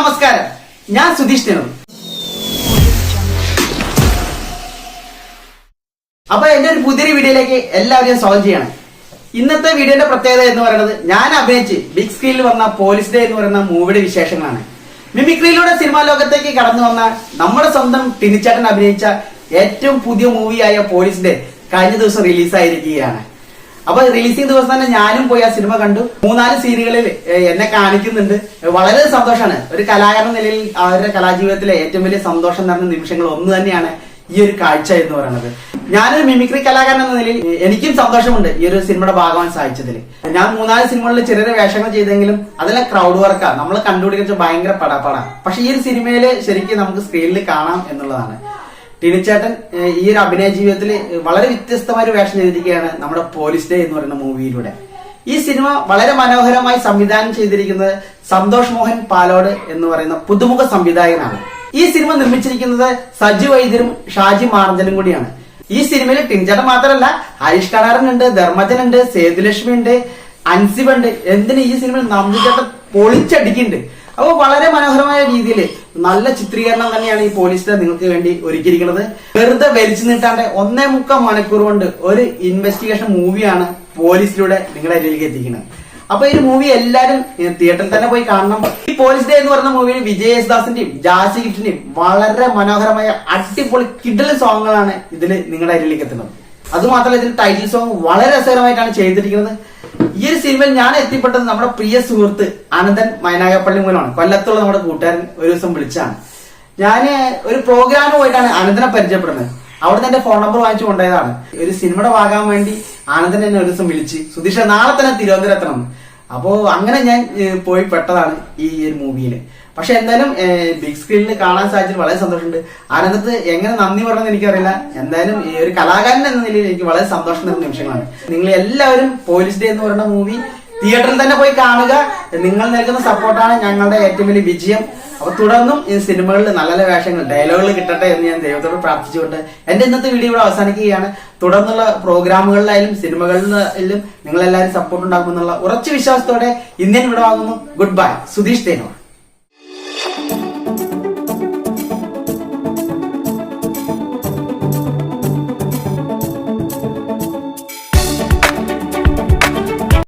നമസ്കാരം. ഞാൻ സുധീഷ് തേനൂർ അപ്പൊ എന്റെ ഒരു പുതിയൊരു വീഡിയോയിലേക്ക് എല്ലാവരെയും സ്വാഗതം ചെയ്യണം. ഇന്നത്തെ വീഡിയോന്റെ പ്രത്യേകത എന്ന് പറയുന്നത് ഞാൻ അഭിനയിച്ച് ബിഗ് സ്ക്രീനിൽ വന്ന പോലീസ് ഡേ എന്ന് പറയുന്ന മൂവിയുടെ വിശേഷങ്ങളാണ്. മിമിക്രിയിലൂടെ സിനിമാ ലോകത്തേക്ക് കടന്നു വന്ന നമ്മുടെ സ്വന്തം ടിനിച്ചേട്ടൻ അഭിനയിച്ച ഏറ്റവും പുതിയ മൂവിയായ പോലീസ് ഡേ കഴിഞ്ഞ ദിവസം റിലീസായിരിക്കുകയാണ്. അപ്പൊ റിലീസിംഗ് ദിവസം തന്നെ ഞാനും പോയി ആ സിനിമ കണ്ടു. മൂന്നാൽ സീനുകളിൽ എന്നെ കാണിക്കുന്നുണ്ട്. വളരെ സന്തോഷമാണ് ഒരു കലാകാരൻ നിലയിൽ അവരുടെ കലാജീവിതത്തിലെ ഏറ്റവും വലിയ സന്തോഷം നിറഞ്ഞ നിമിഷങ്ങൾ ഒന്ന് തന്നെയാണ് ഈ ഒരു കാഴ്ച എന്ന് പറയുന്നത്. ഞാനൊരു മിമിക്രി കലാകാരൻ എന്ന നിലയിൽ എനിക്കും സന്തോഷമുണ്ട് ഈ ഒരു സിനിമയുടെ ഭാഗമാൻ സാധിച്ചതിൽ. ഞാൻ മൂന്നാൽ സിനിമകളിൽ ചെറിയ വേഷങ്ങൾ ചെയ്തെങ്കിലും അതെല്ലാം ക്രൗഡ് വർക്കാണ് നമ്മൾ കണ്ടുപിടിക്കുന്ന ഭയങ്കര പടാപ്പാടാണ് പക്ഷെ ഈ ഒരു സിനിമയിൽ ശരിക്കും നമുക്ക് സ്ക്രീനിൽ കാണാം എന്നുള്ളതാണ്. ടിനിച്ചേട്ടൻ ഈ ഒരു അഭിനയ ജീവിതത്തിൽ വളരെ വ്യത്യസ്തമായ ഒരു വേഷം ചെയ്തിരിക്കുകയാണ് നമ്മുടെ പോലീസ് ഡേ എന്ന് പറയുന്ന മൂവിയിലൂടെ. ഈ സിനിമ വളരെ മനോഹരമായി സംവിധാനം ചെയ്തിരിക്കുന്നത് സന്തോഷ് മോഹൻ പാലോട് എന്ന് പറയുന്ന പുതുമുഖ സംവിധായകനാണ്. ഈ സിനിമ നിർമ്മിച്ചിരിക്കുന്നത് സജു വൈദ്യരും ഷാജി മാർജനും കൂടിയാണ്. ഈ സിനിമയിൽ ടിൻചേട്ടൻ മാത്രമല്ല ഹരീഷ് ധർമ്മജൻ ഉണ്ട്, സേതുലക്ഷ്മി ഉണ്ട് അൻസിബ് ഉണ്ട് എന്തിന് ഈ സിനിമയിൽ നന്ദിച്ചേട്ടൻ പൊളിച്ചടിക്കുന്നുണ്ട്? അപ്പോൾ വളരെ മനോഹരമായ രീതിയിൽ നല്ല ചിത്രീകരണം തന്നെയാണ് ഈ പോലീസിനെ നിങ്ങൾക്ക് വേണ്ടി ഒരുക്കിയിരിക്കുന്നത്. വെറുതെ വലിച്ചു നീട്ടാണ്ട് ഒന്നേ മുക്കാൽ മണിക്കൂർ കൊണ്ട് ഒരു ഇൻവെസ്റ്റിഗേഷൻ മൂവിയാണ് പോലീസിലൂടെ നിങ്ങളുടെ ഇതിലേക്ക് എത്തിക്കുന്നത്. അപ്പൊ ഈ മൂവി എല്ലാരും തിയേറ്ററിൽ തന്നെ പോയി കാണണം. ഈ പോലീസ് ഡേ എന്ന് പറഞ്ഞ മൂവിയിൽ വിജയ് യേശുദാസിന്റെയും ജാസി ഗിഫ്റ്റിന്റെയും വളരെ മനോഹരമായ അടിപൊളി കിഡൽ സോങ്ങുകളാണ് ഇതിൽ നിങ്ങളുടെ അരികിലേക്ക് എത്തുന്നത്. അതുമാത്രമല്ല ഇതിന്റെ ടൈറ്റിൽ സോങ് വളരെ രസകരമായിട്ടാണ് ചെയ്തിരിക്കുന്നത്. ഈ ഒരു സിനിമയിൽ ഞാൻ എത്തിപ്പെട്ടത് നമ്മുടെ പ്രിയ സുഹൃത്ത് അനന്തൻ മൈനാഗപ്പള്ളി മൂലമാണ്. കൊല്ലത്തുള്ള നമ്മുടെ കൂട്ടുകാരൻ ഒരു ദിവസം വിളിച്ചാണ്. ഞാൻ ഒരു പ്രോഗ്രാമിന് പോയിട്ടാണ് അനന്തനെ പരിചയപ്പെടുന്നത്. അവിടെ എന്റെ ഫോൺ നമ്പർ വാങ്ങിച്ചു കൊണ്ടുപോയതാണ്. ഒരു സിനിമയുടെ വാങ്ങാൻ വേണ്ടി ആനന്ദൻ എന്നെ ഒരു ദിവസം വിളിച്ച് സുധീഷ നാളെ തന്നെ തിരുവനന്തപുരം എത്തണം. അപ്പോ അങ്ങനെ ഞാൻ പോയി പെട്ടതാണ് ഈ ഒരു മൂവിയിൽ പക്ഷെ എന്തായാലും ബിഗ് സ്ക്രീനിൽ കാണാൻ സാധിച്ചത് വളരെ സന്തോഷമുണ്ട്. ആനന്ദത്ത് എങ്ങനെ നന്ദി പറയണമെന്ന് എനിക്കറിയില്ല. എന്തായാലും ഈ ഒരു കലാകാരൻ എന്ന നിലയിൽ എനിക്ക് വളരെ സന്തോഷം തരുന്ന നിമിഷങ്ങളാണ്. നിങ്ങൾ എല്ലാവരും പോലീസ് ഡേ എന്ന് പറയുന്ന മൂവി തിയേറ്ററിൽ തന്നെ പോയി കാണുക. നിങ്ങൾ നൽകുന്ന സപ്പോർട്ടാണ് ഞങ്ങളുടെ ഏറ്റവും വലിയ വിജയം. അപ്പൊ തുടർന്നും ഈ സിനിമകളിൽ നല്ല നല്ല വേഷങ്ങൾ ഡയലോഗുകൾ കിട്ടട്ടെ എന്ന് ഞാൻ ദൈവത്തോട് പ്രാർത്ഥിച്ചുകൊണ്ട് എന്റെ ഇന്നത്തെ വീഡിയോ ഇവിടെ അവസാനിക്കുകയാണ്. തുടർന്നുള്ള പ്രോഗ്രാമുകളിലായാലും സിനിമകളിലും നിങ്ങളെല്ലാവരും സപ്പോർട്ട് ഉണ്ടാകുമെന്നുള്ള ഉറച്ച വിശ്വാസത്തോടെ ഇന്ത്യൻ വിടവാകുന്നു ഗുഡ് ബൈ സുധീഷ് തേനോർ.